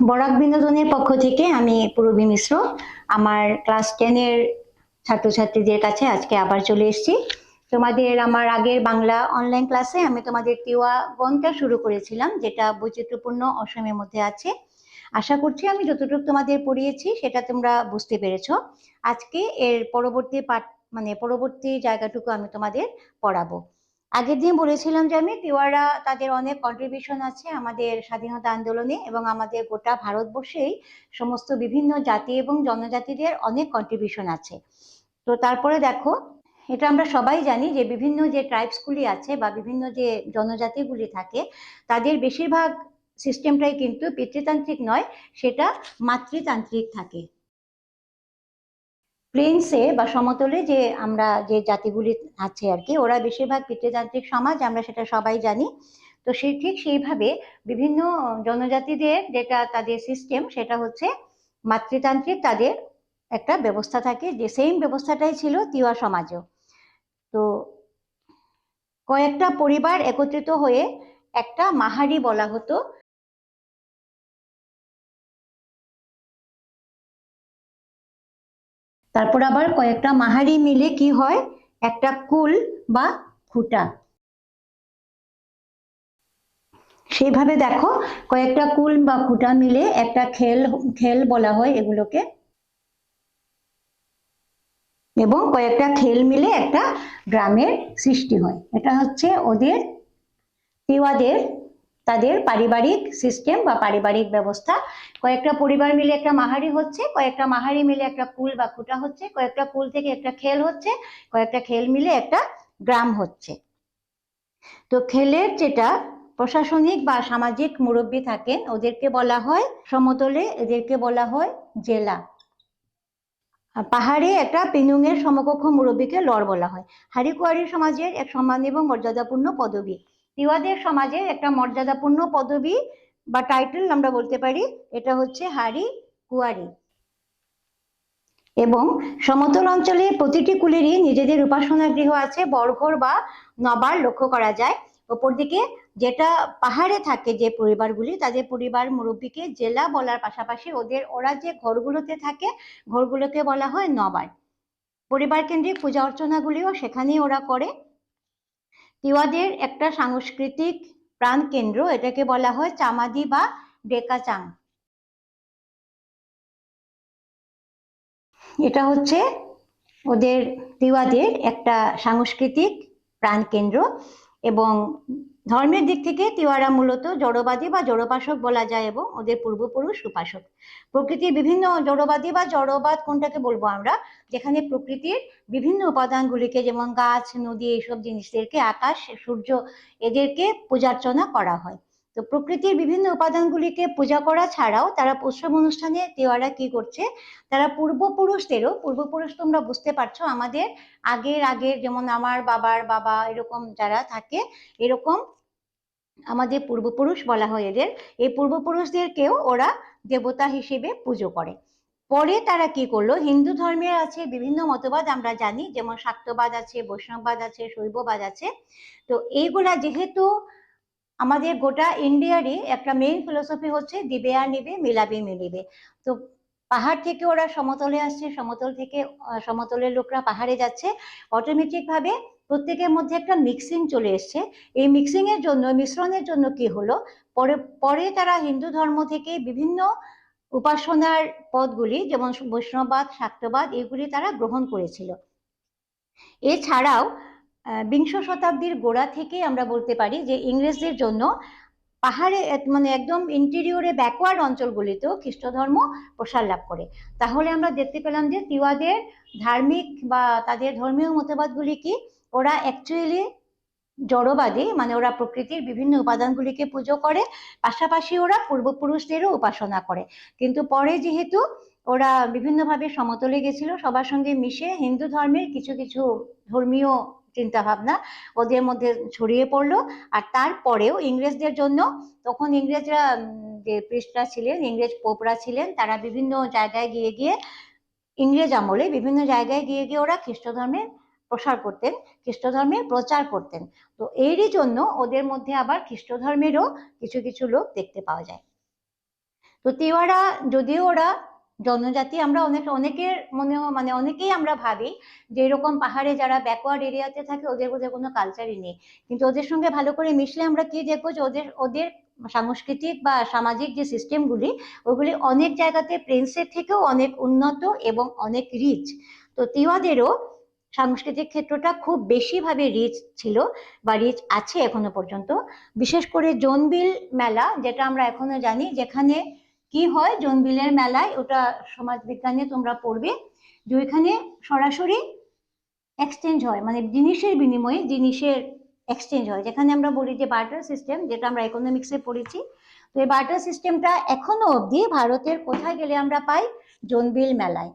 বরাক বিনোদনের পক্ষ থেকে আমি পূরবী মিশ্র। আমার ক্লাস টেনের ছাত্রছাত্রীদের কাছে আজকে আবার চলে এসেছি। তোমাদের আমার আগের বাংলা অনলাইন ক্লাসে আমি তোমাদের তিওয়া গণটা শুরু করেছিলাম, যেটা বৈচিত্র্যপূর্ণ অসমের মধ্যে আছে। আশা করছি আমি যতটুকু তোমাদের পড়িয়েছি, সেটা তোমরা বুঝতে পেরেছ। আজকে এর পরবর্তী পাঠ মানে পরবর্তী জায়গাটুকু আমি তোমাদের পড়াবো। আগের দিন বলেছিলাম যে আমি তিওয়ারা তাদের অনেক কন্ট্রিবিউশন আছে আমাদের স্বাধীনতা আন্দোলনে এবং আমাদের গোটা ভারতবর্ষেই সমস্ত বিভিন্ন জাতি এবং জনজাতিদের অনেক কন্ট্রিবিউশন আছে। তো তারপরে দেখো, এটা আমরা সবাই জানি যে বিভিন্ন যে ট্রাইবসগুলি আছে বা বিভিন্ন যে জনজাতিগুলি থাকে, তাদের বেশিরভাগ সিস্টেমটাই কিন্তু পিতৃতান্ত্রিক নয়, সেটা মাতৃতান্ত্রিক থাকে। প্লেন্সে বা সমতলে যে আমরা যে জাতিগুলি আছে আর কি, ওরা বেশিরভাগ পিতৃতান্ত্রিক সমাজ, আমরা সেটা সবাই জানি। তো সেই ঠিক সেইভাবে বিভিন্ন জনজাতিদের যেটা তাদের সিস্টেম সেটা হচ্ছে মাতৃতান্ত্রিক তাদের একটা ব্যবস্থা থাকে, যে সেম ব্যবস্থাটাই ছিল তিওয়া সমাজেও। তো কয়েকটা পরিবার একত্রিত হয়ে একটা মাহারি বলা হতো তারপর আবার কয়েকটা মাহারি মিলে কি হয়? একটা কুল বা খুঁটা। সেইভাবে দেখো, কয়েকটা কুল বা খুঁটা মিলে একটা খেল খেল বলা হয় এগুলোকে। এবং কয়েকটা খেল মিলে একটা গ্রামের সৃষ্টি হয়। এটা হচ্ছে ওদের, তিওয়াদের তাদের পারিবারিক সিস্টেম বা পারিবারিক ব্যবস্থা। কয়েকটা পরিবার মিলে একটা মাহারি হচ্ছে, কয়েকটা মাহারি মিলে একটা কুল বা খুঁটা হচ্ছে, কয়েকটা কুল থেকে একটা খেল হচ্ছে, কয়েকটা খেল মিলে একটা গ্রাম হচ্ছে। তো খেলের যেটা প্রশাসনিক বা সামাজিক মুরব্বী থাকেন, ওদেরকে বলা হয় সমতলে, এদেরকে বলা হয় জেলা। পাহাড়ে একটা পিনুঙের সমকক্ষ মুরব্বীকে লর বলা হয়। হারিকুয়ারি সমাজের এক সম্মান এবং মর্যাদাপূর্ণ পদবী। তিওয়াদের সমাজে একটা মর্যাদাপূর্ণ পদবী বা টাইটেল আমরা বলতে পারি, এটা হচ্ছে হারি কুয়ারি। এবং সমতল অঞ্চলে প্রতিটি কুলেরই নিজেদের উপাসনা গৃহ আছে বরঘর বা নবার লক্ষ্য করা যায়। ওপর দিকে যেটা পাহাড়ে থাকে যে পরিবারগুলি, তাদের পরিবার মুরব্বীকে জেলা বলার পাশাপাশি ওদের, ওরা যে ঘরগুলোতে থাকে, ঘরগুলোকে বলা হয় নবার পরিবার কেন্দ্রিক পূজা অর্চনাগুলিও সেখানেই ওরা করে। তিওয়াদের একটা সাংস্কৃতিক প্রাণ কেন্দ্র, এটাকে বলা হয় চামাদি বা ডেকাচাং। এটা হচ্ছে ওদের তিওয়াদের একটা সাংস্কৃতিক প্রাণ কেন্দ্র এবং ধর্মের দিক থেকে তিওয়ারা মূলত জড়বাদী বা জড়োপাসক বলা যায় এবং ওদের পূর্বপুরুষ উপাসক। প্রকৃতির বিভিন্ন জড়বাদী বা জড়বাদ কোনটাকে বলব আমরা? যেখানে প্রকৃতির বিভিন্ন উপাদানগুলিকে যেমন গাছ, নদী এইসব জিনিসদেরকে আকাশ, সূর্য এদেরকে পূজার্চনা করা হয়। তো প্রকৃতির বিভিন্ন উপাদানগুলিকে পূজা করা ছাড়াও তারা উৎসব অনুষ্ঠানে তেওয়ারা কি করছে? তারা পূর্বপুরুষদেরও, পূর্বপুরুষ তোমরা বুঝতে পারছ, আমাদের আগের আগের যেমন আমার বাবার বাবা এরকম যারা থাকে, এরকম আমাদের পূর্বপুরুষ বলা হয় এদের, এই পূর্বপুরুষদেরকেও ওরা দেবতা হিসেবে পুজো করে। পরে তারা কি করল? হিন্দু ধর্মের আছে বিভিন্ন মতবাদ আমরা জানি, যেমন শাক্তবাদ আছে, বৈষ্ণববাদ আছে, শৈববাদ আছে। তো এইগুলা যেহেতু আমাদের গোটা ইন্ডিয়ারই একটা মেইন ফিলোসফি হচ্ছে দিবে আর নিবে, মিলাবে মিলিবে। তো পাহাড় থেকে ওরা সমতলে আসছে, সমতল থেকে সমতলের লোকরা পাহাড়ে যাচ্ছে। অটোমেটিকভাবে প্রত্যেকের মধ্যে একটা মিক্সিং চলে এসছে। এই মিক্সিং এর জন্য, মিশ্রণের জন্য কি হলো? পরে পরে তারা হিন্দু ধর্ম থেকে বিভিন্ন উপাসনার পদগুলি, যেমন বৈষ্ণববাদ শাক্তবাদ, এগুলি তারা গ্রহণ করেছিল। এছাড়াও বিংশ শতাব্দীর গোড়া থেকে আমরা বলতে পারি যে ইংরেজদের জন্য পাহাড়ে মানে একদম ইন্টেরিয়রে ব্যাকওয়ার্ড অঞ্চলগুলিতেও খ্রিস্ট ধর্ম প্রসার লাভ করে। তাহলে আমরা দেখতে পেলাম যে তিওয়াদের ধার্মিক বা তাদের ধর্মীয় মতবাদগুলি কি? ওরা অ্যাকচুয়ালি জড়বাদী মানে ওরা প্রকৃতির বিভিন্ন উপাদানগুলিকে পুজো করে, পাশাপাশি ওরা পূর্বপুরুষদেরও উপাসনা করে। কিন্তু পরে যেহেতু ওরা বিভিন্নভাবে সমতলে গেছিল, সবার সঙ্গে মিশে হিন্দু ধর্মের কিছু কিছু ধর্মীয় চিন্তা ভাবনা ওদের মধ্যে ছড়িয়ে পড়ল। আর তারপরেও ইংরেজদের জন্য তখন ইংরেজরা যে পৃষ্ঠরা ছিলেন, ইংরেজ পোপরা ছিলেন, তারা বিভিন্ন জায়গায় গিয়ে গিয়ে ইংরেজ আমলে বিভিন্ন জায়গায় গিয়ে গিয়ে ওরা খ্রিস্ট ধর্মের প্রসার করতেন খ্রিস্ট ধর্মের প্রচার করতেন। তো এরই জন্য ওদের মধ্যে আবার খ্রিস্ট ধর্মেরও কিছু কিছু লোক দেখতে পাওয়া যায়। তো তিওয়ারা, যদিও ওরা জনজাতি আমরা অনেক, অনেকের মনে মানে অনেকেই আমরা ভাবি যে এরকম পাহাড়ে যারা ব্যাকওয়ার্ড এরিয়াতে থাকে, ওদের ওদের কোনো কালচারই নেই। কিন্তু ওদের সঙ্গে ভালো করে মিশলে আমরা কি দেখব যে ওদের ওদের সাংস্কৃতিক বা সামাজিক যে সিস্টেমগুলি ওগুলি অনেক জায়গাতে প্রিন্সের থেকেও অনেক উন্নত এবং অনেক রিচ তো তিওয়াদেরও সাংস্কৃতিক ক্ষেত্রটা খুব বেশিভাবে রিচ ছিল বা রিচ আছে এখনও পর্যন্ত। বিশেষ করে জোনবিল মেলা, যেটা আমরা এখনও জানি, যেখানে কি হয়? জোনবিলের মেলায় ওটা সমাজ বিজ্ঞানে তোমরা পড়বে, যে ওইখানে সরাসরি এক্সচেঞ্জ হয় মানে জিনিসের বিনিময়ে জিনিসের এক্সচেঞ্জ হয়। যেখানে আমরা বলি যে বার্টার সিস্টেম যেটা আমরা ইকোনমিক্সে পড়েছি। তো এই বার্টার সিস্টেমটা এখনও অবধি ভারতের কোথায় গেলে আমরা পাই? জোনবিল মেলায়।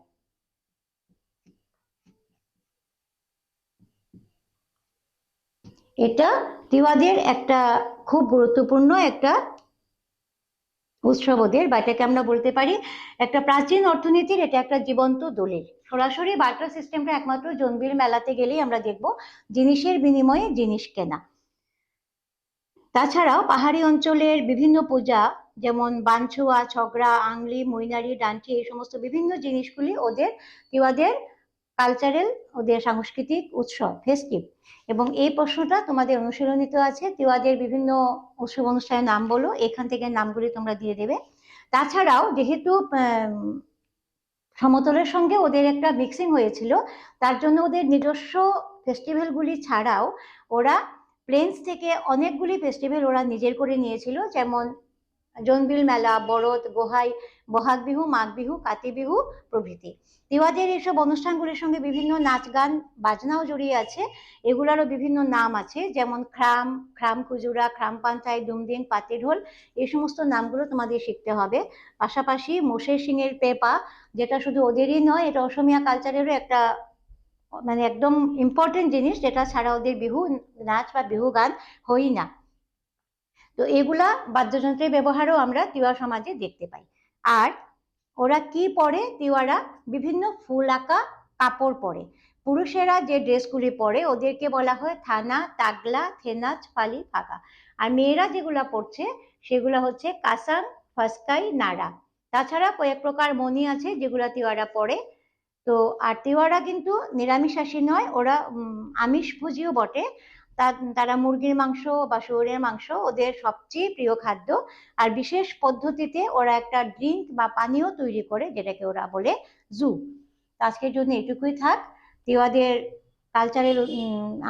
এটা তিওয়াদের একটা খুব গুরুত্বপূর্ণ একটা উৎসব ওদের বা এটাকে আমরা বলতে পারি একটা প্রাচীন অর্থনীতির এটা একটা জীবন্ত দলিল। সরাসরি বার্টার সিস্টেমটা একমাত্র জনবিল মেলাতে গেলেই আমরা দেখব জিনিসের বিনিময়ে জিনিস কেনা। তাছাড়াও পাহাড়ি অঞ্চলের বিভিন্ন পূজা, যেমন বাঞ্ছুয়া, ছগড়া, আংলি, মৈনারি ডান্টি এই সমস্ত বিভিন্ন জিনিসগুলি ওদের তিওয়াদের কালচারাল ওদের সাংস্কৃতিক উৎসব ফেস্টিভ এবং এই প্রশ্নটা তোমাদের অনুশীলনীতে আছে। তিওয়াদের বিভিন্ন উৎসব অনুষ্ঠানের নাম বলো, এখান থেকে নামগুলি তোমরা দিয়ে দেবে। তাছাড়াও যেহেতু সমতলের সঙ্গে ওদের একটা মিক্সিং হয়েছিল, তার জন্য ওদের নিজস্ব ফেস্টিভ্যালগুলি ছাড়াও ওরা প্লেন্স থেকে অনেকগুলি ফেস্টিভ্যাল ওরা নিজের করে নিয়েছিল। যেমন জোনবিল মেলা বরত গোহাই বহাগ বিহু, মাঘ বিহু, কাতি বিহু প্রভৃতি। তিওয়াদের এইসব অনুষ্ঠানগুলির সঙ্গে বিভিন্ন নাচ গান, বাজনাও জড়িয়ে আছে। এগুলারও বিভিন্ন নাম আছে, যেমন খ্রাম খ্রাম কুজুরা খ্রাম পান্থাই দুমদিং পাতিঢোল এই সমস্ত নামগুলো তোমাদের শিখতে হবে। পাশাপাশি মোষের সিংয়ের পেপা, যেটা শুধু ওদেরই নয়, এটা অসমীয়া কালচারেরও একটা মানে একদম ইম্পর্টেন্ট জিনিস, যেটা ছাড়া ওদের বিহু নাচ বা বিহু গান হই না। তো এগুলা বাদ্যযন্ত্রের ব্যবহারও আমরা তিওয়া সমাজে দেখতে পাই। আর ওরা কি পরে? তিওয়ারা বিভিন্ন ফুল আঁকা কাপড় পরে। পুরুষেরা যে ড্রেসগুলি পরে ওদেরকে বলা হয় থানা তাগলা থেনাচ ফালি ফাঁকা। আর মেয়েরা যেগুলা পরছে সেগুলো হচ্ছে কাসাং ফাসকাই নাড়া তাছাড়া কয়েক প্রকার মণি আছে যেগুলা তিওয়ারা পরে। তো আর তিওয়ারা কিন্তু নিরামিষাশী নয় ওরা উম, আমিষভোজীও বটে। তারা মুরগির মাংস বা শুয়োরের মাংস ওদের সবচেয়ে প্রিয় খাদ্য। আর বিশেষ পদ্ধতিতে ওরা একটা ড্রিঙ্ক বা পানীয় তৈরি করে, যেটাকে ওরা বলে জু। আজকের জন্য এটুকুই থাক। তিওয়াদের কালচারের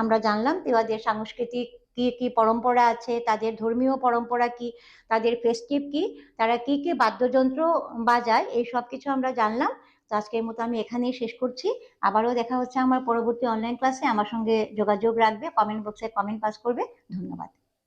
আমরা জানলাম তিওয়াদের সাংস্কৃতিক কি কি পরম্পরা আছে, তাদের ধর্মীয় পরম্পরা কি, তাদের ফেস্টিভ কি, তারা কি কি বাদ্যযন্ত্র বাজায়, এই সব কিছু আমরা জানলাম। তো আজকের মতো আমি এখানেই শেষ করছি। আবারও দেখা হচ্ছে আমার পরবর্তী অনলাইন ক্লাসে আমার সঙ্গে যোগাযোগ রাখবে কমেন্ট বক্সে কমেন্ট পাস করবে। ধন্যবাদ।